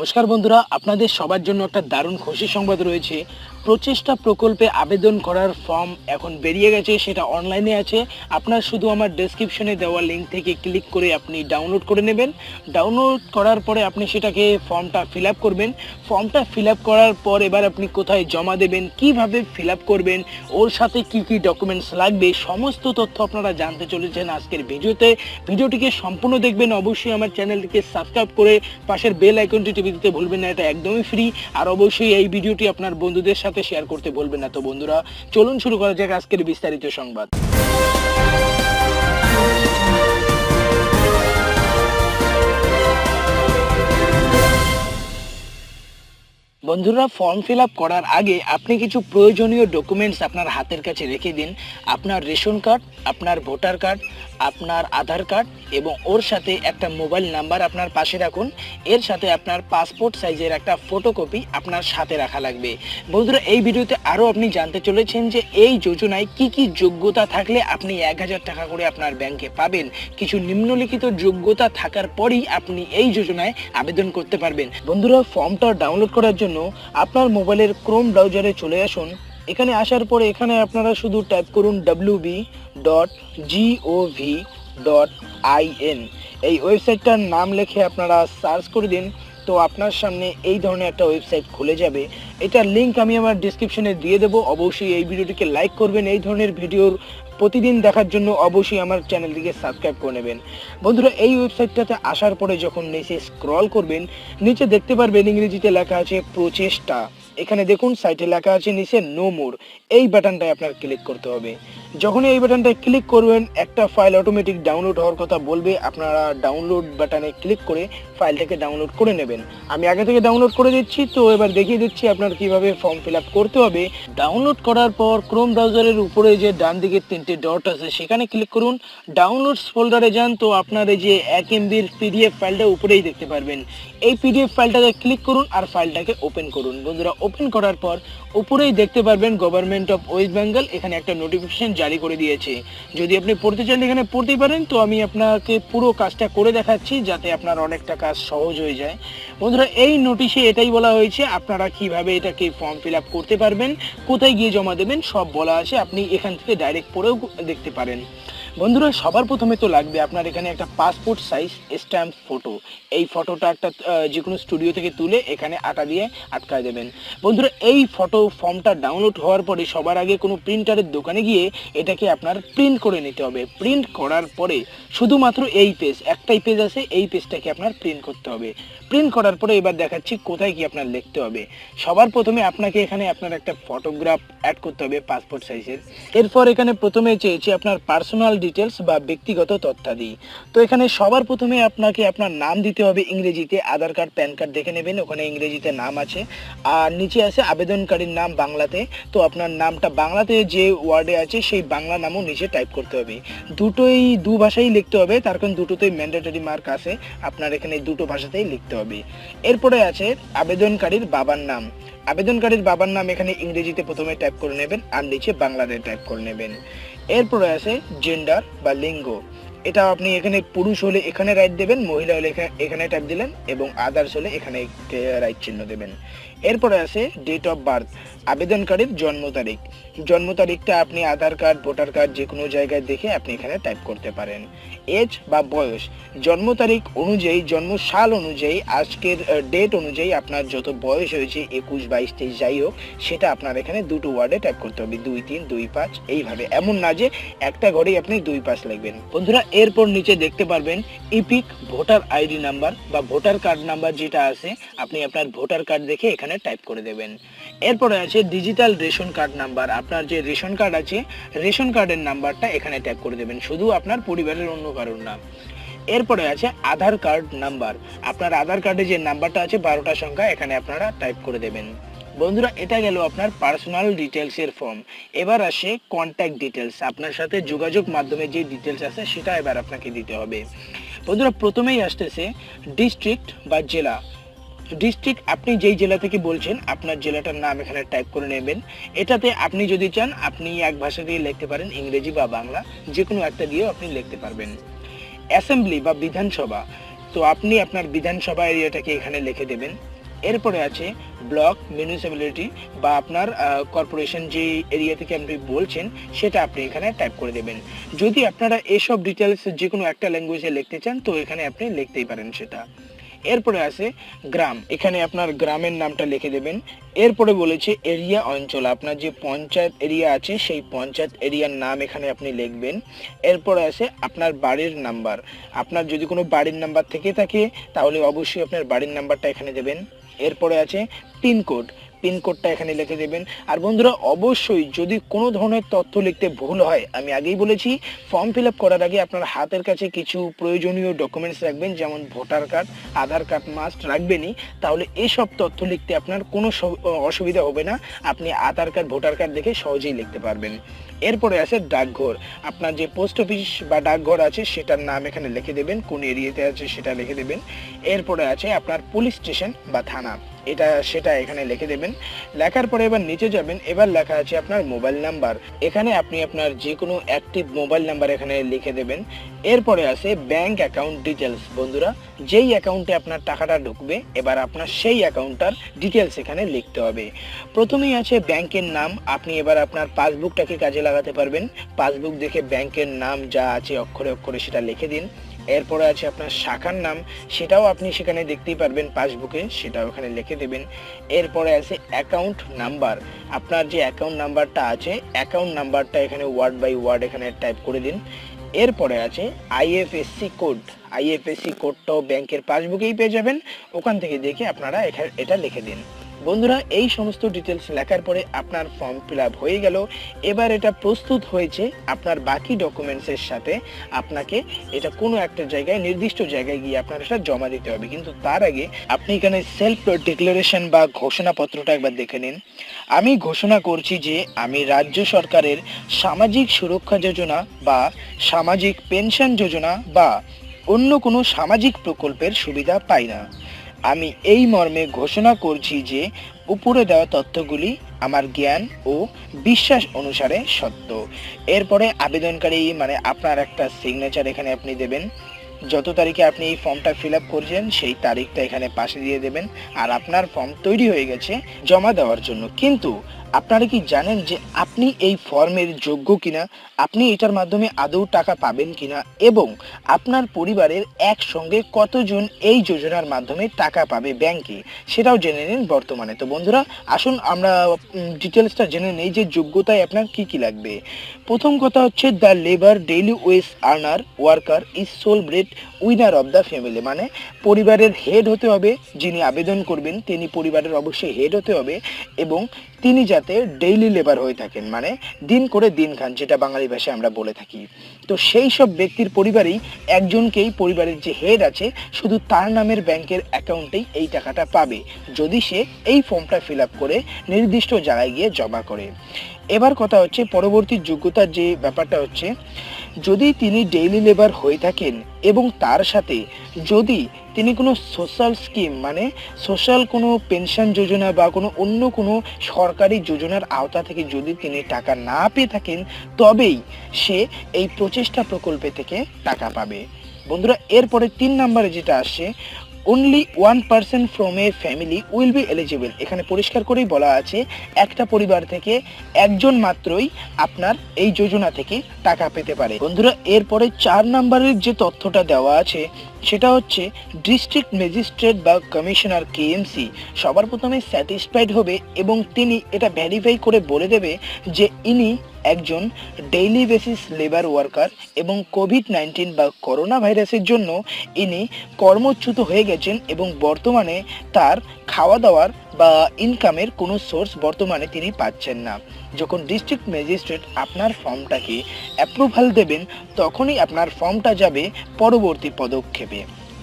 নমস্কার বন্ধুরা, আপনাদের সবার জন্য একটা দারুণ খুশি সংবাদ রয়েছে। প্রচেষ্টা প্রকল্পে আবেদন করার ফর্ম এখন বেরিয়ে গেছে, সেটা অনলাইনে আছে। আপনার শুধু আমার ডেসক্রিপশনে দেওয়া লিঙ্ক থেকে ক্লিক করে আপনি ডাউনলোড করে নেবেন। ডাউনলোড করার পরে আপনি সেটাকে ফর্মটা ফিল করবেন। ফর্মটা ফিল করার পর এবার আপনি কোথায় জমা দেবেন, কীভাবে ফিল করবেন, ওর সাথে কি কি ডকুমেন্টস লাগবে, সমস্ত তথ্য আপনারা জানতে চলেছেন আজকের ভিডিওতে। ভিডিওটিকে সম্পূর্ণ দেখবেন, অবশ্যই আমার চ্যানেলটিকে সাবস্ক্রাইব করে পাশের বেল আইকনটি দিতে ভুলবেন না, এটা একদমই ফ্রি আর অবশ্যই এই ভিডিওটি আপনার বন্ধুদের সাথে শেয়ার করতে ভুলবেন না। তো বন্ধুরা, চলুন শুরু করা যাক আজকের বিস্তারিত সংবাদ। বন্ধুরা ফর্ম ফিল আপ করার আগে আপনি কিছু প্রয়োজনীয় ডকুমেন্টস আপনার হাতের কাছে রেখে দিন। আপনার রেশন কার্ড আপনার ভোটার কার্ড আপনার আধার কার্ড এবং ওর সাথে একটা মোবাইল নাম্বার আপনার পাশে রাখুন। এর সাথে আপনার পাসপোর্ট সাইজের একটা ফটোকপি আপনার সাথে রাখা লাগবে। বন্ধুরা, এই ভিডিওতে আরও আপনি জানতে চলেছেন যে এই যোজনায় কি কি যোগ্যতা থাকলে আপনি এক হাজার টাকা করে আপনার ব্যাংকে পাবেন। কিছু নিম্নলিখিত যোগ্যতা থাকার পরেই আপনি এই যোজনায় আবেদন করতে পারবেন। বন্ধুরা, ফর্মটা ডাউনলোড করার জন্য আপনার মোবাইলের ক্রোম ব্রাউজারে চলে আসুন। এখানে আসার পরে এখানে আপনারা শুধু টাইপ করুন W B dot GOV dot IN এই ওয়েবসাইটটার নাম লিখে আপনারা সার্চ করে দিন, তো আপনার সামনে এই ধরনের একটা ওয়েবসাইট খুলে যাবে। এটার লিংক আমি আমার ডিসক্রিপশনে দিয়ে দেবো। অবশ্যই এই ভিডিওটিকে লাইক করবেন, এই ধরনের ভিডিওর প্রতিদিন দেখার জন্য অবশ্যই আমার চ্যানেলটিকে সাবস্ক্রাইব করে নেবেন। বন্ধুরা, এই ওয়েবসাইটটাতে আসার পরে যখন নিচে স্ক্রল করবেন, নিচে দেখতে পারবেন ইংরেজিতে লেখা আছে প্রচেষ্টা। এখানে দেখুন সাইটে লেখা আছে নিচে নো মোর এই বাটনটায় আপনার ক্লিক করতে হবে। যখন এই বাটনটায় ক্লিক করবেন, একটা ফাইল অটোমেটিক ডাউনলোড হওয়ার কথা বলবে। আপনারা ডাউনলোড বাটনে ক্লিক করে ফাইলটাকে ডাউনলোড করে নেবেন। আমি আগে থেকে ডাউনলোড করে দিচ্ছি, তো এবার দেখিয়ে দিচ্ছি আপনার কীভাবে ফর্ম ফিল করতে হবে। ডাউনলোড করার পর ক্রোম ব্রাউজারের উপরে যে ডান দিকে তিনটে ডট আছে, সেখানে ক্লিক করুন। ডাউনলোডস ফোল্ডারে যান, তো আপনার এই যে এক এমবির পিডিএফ ফাইলটা উপরেই দেখতে পারবেন। এই পিডিএফ ফাইলটাকে ক্লিক করুন আর ফাইলটাকে ওপেন করুন। বন্ধুরা ওপেন করার পর উপরেই দেখতে পারবেন গভর্নমেন্ট অফ ওয়েস্ট বেঙ্গল এখানে একটা নোটিফিকেশন জারি করে দিয়েছে। যদি আপনি পড়তে চান এখানে পড়তে পারেন, তো আমি আপনাকে পুরো কাজটা করে দেখাচ্ছি যাতে আপনার অনেকটা কাজ সহজ হয়ে যায়। বন্ধুরা, এই নোটিশে এটাই বলা হয়েছে, আপনারা কীভাবে এটাকে ফর্ম ফিল আপ করতে পারবেন, কোথায় গিয়ে জমা দেবেন, সব বলা আছে, আপনি এখান থেকে ডাইরেক্ট পড়েও দেখতে পারেন। বন্ধুরা, সবার প্রথমে তো লাগবে আপনার এখানে একটা পাসপোর্ট সাইজ স্ট্যাম্প ফটো এই ফটোটা একটা যে কোনো স্টুডিও থেকে তুলে এখানে আটা দিয়ে আটকায় দেবেন। বন্ধুরা, এই ফটো ফর্মটা ডাউনলোড হওয়ার পরে সবার আগে কোনো প্রিন্টারের দোকানে গিয়ে এটাকে আপনার প্রিন্ট করে নিতে হবে। প্রিন্ট করার পরে শুধুমাত্র এই পেজ একটাই পেজ আছে, এই পেজটাকে আপনার প্রিন্ট করতে হবে। প্রিন্ট করার পরে এবার দেখাচ্ছি কোথায় কি আপনার লিখতে হবে। সবার প্রথমে আপনাকে এখানে আপনার একটা ফটোগ্রাফ অ্যাড করতে হবে পাসপোর্ট সাইজের এরপর এখানে প্রথমে চেয়েছি আপনার পার্সোনাল ডিটেলস বা ব্যক্তিগত তথ্যাদি। তো এখানে সবার প্রথমে আপনাকে আপনার নাম দিতে হবে ইংরেজিতে। আধার কার্ড, প্যান কার্ড দেখে নেবেন, ওখানে ইংরেজিতে নাম আছে। আর নিচে আছে আবেদনকারীর নাম বাংলাতে। তো আপনার নামটা বাংলাতে যে ওয়ার্ডে আছে, সেই বাংলা নামও নিচে টাইপ করতে হবে। দুটোই দু ভাষাই লিখতে হবে, তার কারণ দুটোতেই ম্যান্ডেটরি মার্ক আছে। আপনার এখানে দুটো ভাষাতেই লিখতে হবে। এরপরে আছে আবেদনকারীর বাবার নাম। আবেদনকারীর বাবার নাম এখানে ইংরেজিতে প্রথমে টাইপ করে নেবেন, আর নিচে বাংলাতে টাইপ করে নেবেন। এরপরে আছে জেন্ডার বা লিঙ্গ। এটা আপনি এখানে পুরুষ হলে এখানে রাইট দেবেন, মহিলা হলে এখা- এখানে টাইপ দিলেন এবং আদার্স হলে এখানে রাইট চিহ্ন দেবেন। এরপরে আছে ডেট অফ বার্থ আবেদনকারীর জন্ম তারিখ। জন্ম তারিখটা আপনি আধার কার্ড, ভোটার কার্ড যে কোনো জায়গায় দেখে আপনি এখানে টাইপ করতে পারেন। এজ বা বয়স, জন্ম তারিখ অনুযায়ী, জন্ম সাল অনুযায়ী, আজকের ডেট অনুযায়ী আপনার যত বয়স হয়েছে, একুশ, বাইশ, তেইশ, যাই হোক, সেটা আপনার এখানে দুটো ওয়ার্ডে টাইপ করতে হবে। দুই, তিন, দুই, পাঁচ, এইভাবে। এমন না যে একটা ঘরেই আপনি দুই, পাঁচ লিখবেন। বন্ধুরা, এরপর নিচে দেখতে পারবেন ইপিক ভোটার আইডি নাম্বার বা ভোটার কার্ড নাম্বার যেটা আছে, আপনি আপনার ভোটার কার্ড দেখে এখানে টাইপ করে দেবেন। এরপরে আছে ডিজিটাল রেশন কার্ড নাম্বার আপনার যে রেশন কার্ড আছে রেশন কার্ডের নাম্বারটা এখানে টাইপ করে দেবেন। শুধু আপনার পরিবারের অন্য কারোর নাম। এরপরে আছে আধার কার্ড নাম্বার আপনার আধার কার্ডে যে নাম্বারটা আছে, বারোটা সংখ্যা এখানে আপনারা টাইপ করে দেবেন। বন্ধুরা, এটা গেল আপনার পার্সোনাল ডিটেলসের ফর্ম এবার আসে কন্ট্যাক্ট ডিটেলস আপনার সাথে যোগাযোগ মাধ্যমে যে ডিটেলস আছে, সেটা এবার আপনাকে দিতে হবে। বন্ধুরা, প্রথমেই আসতেছে ডিস্ট্রিক্ট বা জেলা। ডিস্ট্রিক্ট আপনি যেই জেলা থেকে বলছেন, আপনার জেলাটার নাম এখানে টাইপ করে নেবেন। এটাতে আপনি যদি চান, আপনি এক ভাষা দিয়ে লিখতে পারেন, ইংরেজি বা বাংলা যে কোনো একটা দিয়েও আপনি লিখতে পারবেন। অ্যাসেম্বলি বা বিধানসভা, তো আপনি আপনার বিধানসভা এরিয়াটাকে এখানে লিখে দেবেন। এরপরে আছে ব্লক মিউনিসিপ্যালিটি বা আপনার কর্পোরেশন যে এরিয়া থেকে আপনি বলছেন, সেটা আপনি এখানে টাইপ করে দেবেন। যদি আপনারা এসব ডিটেলস যে কোনো একটা ল্যাঙ্গুয়েজে লিখতে চান, তো এখানে আপনি লিখতেই পারেন সেটা। এরপরে আছে গ্রাম। এখানে আপনার গ্রামের নামটা লিখে দেবেন। এরপরে বলেছে এরিয়া অঞ্চল। আপনার যে পঞ্চায়েত এরিয়া আছে, সেই পঞ্চায়েত এরিয়ার নাম এখানে আপনি লিখবেন। এরপরে আছে আপনার বাড়ির নাম্বার। আপনার যদি কোনো বাড়ির নাম্বার থেকে থাকে, তাহলে অবশ্যই আপনার বাড়ির নাম্বারটা এখানে দেবেন। এরপরে আছে পিনকোড। পিনকোডটা এখানে লিখে দেবেন। আর বন্ধুরা, অবশ্যই যদি কোনো ধরনের তথ্য লিখতে ভুল হয়, আমি আগেই বলেছি, ফর্ম ফিল আপ করার আগে আপনার হাতের কাছে কিছু প্রয়োজনীয় ডকুমেন্টস রাখবেন, যেমন voter card, Aadhaar card must রাখবেনই। তাহলে এসব তথ্য লিখতে আপনার কোনো অসুবিধা হবে না। আপনি আধার কার্ড, ভোটার কার্ড দেখে সহজেই লিখতে পারবেন। এরপরে আছে ডাকঘর। আপনার যে পোস্ট অফিস বা ডাকঘর আছে, সেটার নাম এখানে লিখে দেবেন, কোন এরিয়াতে আছে সেটা লিখে দেবেন। এরপরে আছে আপনার পুলিশ স্টেশন বা থানা। এটা সেটা এখানে লিখে দেবেন। লেখার পরে এবার নিচে যাবেন। এবার লেখা আছে আপনার মোবাইল নাম্বার। এখানে আপনি আপনার যে কোনো অ্যাক্টিভ মোবাইল নাম্বার এখানে লিখে দেবেন। এরপরে আছে ব্যাংক অ্যাকাউন্ট ডিটেলস বন্ধুরা, যেই অ্যাকাউন্টে আপনার টাকাটা ঢুকবে, এবার আপনার সেই অ্যাকাউন্টটার ডিটেলস এখানে লিখতে হবে। প্রথমেই আছে ব্যাংকের নাম। আপনি এবার আপনার পাসবুকটাকে কাজে লাগাতে পারবেন। পাসবুক দেখে ব্যাংকের নাম যা আছে অক্ষরে অক্ষরে সেটা লিখে দিন। এরপরে আছে আপনার শাখার নাম, সেটাও আপনি সেখানে দেখতেই পারবেন পাসবুকে, সেটাও এখানে লিখে দেবেন। এরপরে আছে অ্যাকাউন্ট নাম্বার আপনার যে অ্যাকাউন্ট নাম্বারটা আছে অ্যাকাউন্ট নাম্বারটা এখানে ওয়ার্ড বাই ওয়ার্ড এখানে টাইপ করে দিন। এরপরে আছে আইএফএসসি কোড আইএফএসসি কোডটাও ব্যাংকের পাসবুকেই পেয়ে যাবেন, ওখান থেকে দেখে আপনারা এটা লিখে দিন। বন্ধুরা, এই সমস্ত ডিটেলস লেখার পরে আপনার ফর্ম ফিল হয়ে গেল। এবার এটা প্রস্তুত হয়েছে আপনার বাকি ডকুমেন্টসের সাথে। আপনাকে এটা কোনো একটা জায়গায়, নির্দিষ্ট জায়গায় গিয়ে আপনার এটা জমা দিতে হবে। কিন্তু তার আগে আপনি এখানে সেলফ ডিক্লারেশন বা ঘোষণাপত্রটা একবার দেখে নিন। আমি ঘোষণা করছি যে আমি রাজ্য সরকারের সামাজিক সুরক্ষা যোজনা বা সামাজিক পেনশন যোজনা বা অন্য কোনো সামাজিক প্রকল্পের সুবিধা পাই না। আমি এই মর্মে ঘোষণা করছি যে উপরে দেওয়া তথ্যগুলি আমার জ্ঞান ও বিশ্বাস অনুসারে সত্য। এরপরে আবেদনকারী মানে আপনার একটা সিগনেচার এখানে আপনি দেবেন। যত তারিখে আপনি এই ফর্মটা ফিল আপ করছেন, সেই তারিখটা এখানে পাশে দিয়ে দেবেন। আর আপনার ফর্ম তৈরি হয়ে গেছে জমা দেওয়ার জন্য। কিন্তু আপনারা কি জানেন যে আপনি এই ফর্মের যোগ্য কিনা? আপনি এটার মাধ্যমে আদৌ টাকা পাবেন কিনা? এবং আপনার পরিবারের একসঙ্গে কতজন এই যোজনার মাধ্যমে টাকা পাবে ব্যাংকে? সেটাও জেনে নিন বর্তমানে। তো বন্ধুরা, আসুন আমরা ডিটেলসটা জেনে নেই যে যোগ্যতায় আপনার কি কি লাগবে। প্রথম কথা হচ্ছে the labour daily wage earner worker is sole breadwinner of the family মানে পরিবারের হেড হতে হবে, যিনি আবেদন করবেন, তিনি পরিবারের অবশ্যই হেড হতে হবে। এবং তিনি যাতে ডেইলি লেবার হয়ে থাকেন মানে দিন করে দিন খান, যেটা বাঙালি ভাষায় আমরা বলে থাকি। তো সেই সব ব্যক্তির পরিবারেই একজনকেই পরিবারের যে হেড আছে, শুধু তার নামের ব্যাংকের অ্যাকাউন্টেই এই টাকাটা পাবে, যদি সে এই ফর্মটা ফিল আপ করে নির্দিষ্ট জায়গায় গিয়ে জমা করে। এবার কথা হচ্ছে, পরবর্তী যোগ্যতার যে ব্যাপারটা হচ্ছে যদি তিনি ডেইলি লেবার হয়ে থাকেন এবং তার সাথে যদি তিনি কোনো সোশ্যাল স্কিম মানে সোশ্যাল কোনো পেনশন যোজনা বা কোনো অন্য কোনো সরকারি যোজনার আওতা থেকে যদি তিনি টাকা না পেয়ে থাকেন, তবেই সে এই প্রচেষ্টা প্রকল্পে থেকে টাকা পাবে। বন্ধুরা, এরপরে তিন নম্বরে যেটা আসছে only one percent from a family will be eligible এখানে পরিষ্কার করেই বলা আছে, একটা পরিবার থেকে একজন মাত্রই আপনার এই যোজনা থেকে টাকা পেতে পারে। বন্ধুরা, এরপরে চার নাম্বারের যে তথ্যটা দেওয়া আছে সেটা হচ্ছে ডিস্ট্রিক্ট ম্যাজিস্ট্রেট বা কমিশনার কেএমসি। সবার প্রথমে স্যাটিসফাইড হবে এবং তিনি এটা ভ্যারিফাই করে বলে দেবে যে ইনি একজন ডেইলি বেসিস লেবার ওয়ার্কার এবং কোভিড নাইন্টিন বা করোনা ভাইরাসের জন্য ইনি কর্মচ্যুত হয়ে গেছেন এবং বর্তমানে তার খাওয়া দাওয়ার বা ইনকামের কোনো সোর্স বর্তমানে তিনি পাচ্ছেন না। যখন ডিস্ট্রিক্ট ম্যাজিস্ট্রেট আপনার ফর্মটাকে অ্যাপ্রুভাল দেবেন, তখনই আপনার ফর্মটা যাবে পরবর্তী পদক্ষেপে।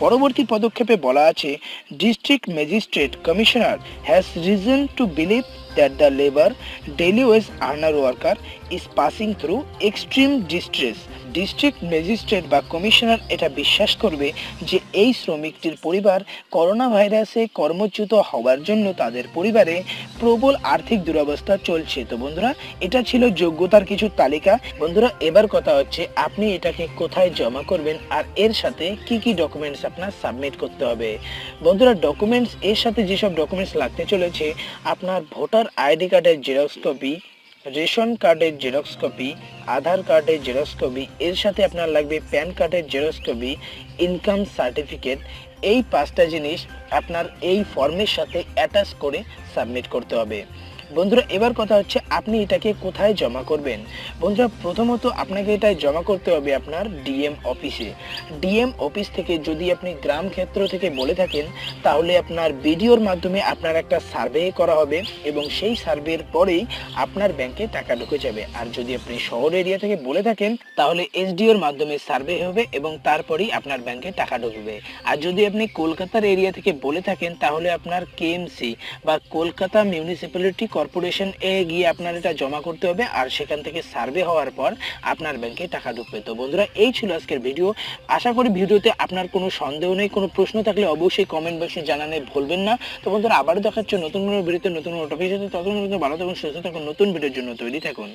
পরবর্তী পদক্ষেপে বলা আছে district magistrate commissioner has reason to believe that the labour daily wage earner worker is passing through extreme distress district magistrate বা কমিশনার এটা বিশ্বাস করবে যে এই শ্রমিকটির পরিবার করোনা ভাইরাসে কর্মচ্যুত হওয়ার জন্য তাদের পরিবারে প্রবল আর্থিক দুরবস্থা চলছে। তো বন্ধুরা, এটা ছিল যোগ্যতার কিছু তালিকা। বন্ধুরা, এবার কথা হচ্ছে আপনি এটাকে কোথায় জমা করবেন আর এর সাথে কি কি ডকুমেন্টস আপনার সাবমিট করতে হবে। বন্ধুরা ডকুমেন্টস এর সাথে যেসব ডকুমেন্টস লাগতে চলেছে, আপনার ভোটার আইডি কার্ডের জেরক্স কপি রেশন কার্ডের জেরক্স কপি, আধার কার্ডের জেরক্স কপি, এর সাথে আপনার লাগবে প্যান কার্ডের জেরক্স কপি, ইনকাম সার্টিফিকেট। এই পাঁচটা জিনিস আপনার এই ফর্মের সাথে অ্যাটাচ করে সাবমিট করতে হবে। বন্ধুরা, এবার কথা হচ্ছে আপনি এটাকে কোথায় জমা করবেন? বন্ধুরা, প্রথমত আপনাকে এটা জমা করতে হবে আপনার ডিএম অফিসে। ডিএম অফিস থেকে যদি আপনি গ্রাম ক্ষেত্র থেকে বলে থাকেন, তাহলে আপনার বিডিওর মাধ্যমে আপনার একটা সার্ভে করা হবে এবং সেই সার্ভের পরেই আপনার ব্যাংকে টাকা ঢুকে যাবে। আর যদি আপনি শহর এরিয়া থেকে বলে থাকেন, তাহলে এসডিওর মাধ্যমে সার্ভে হবে এবং তারপরেই আপনার ব্যাংকে টাকা ঢুকবে। আর যদি আপনি কলকাতার এরিয়া থেকে বলে থাকেন, তাহলে আপনার কেএমসি বা কলকাতা মিউনিসিপ্যালিটি কর্পোরেশন এ গিয়ে আপনার এটা জমা করতে হবে আর সেখান থেকে সার্ভে হওয়ার পর আপনার ব্যাংকে টাকা ঢুকবে। তো বন্ধুরা, এই ছিল আজকের ভিডিও। আশা করি ভিডিওতে আপনার কোনো সন্দেহ নেই, কোনো প্রশ্ন থাকলে অবশ্যই কমেন্ট বক্সে জানানে ভুলবেন না। তো বন্ধুরা, আবারও দেখাচ্ছে নতুন কোনো ভিডিওতে, নতুন কোনো টপিক ভালো থাকুন, সুস্থ থাকুন, নতুন ভিডিওর জন্য তৈরি থাকুন।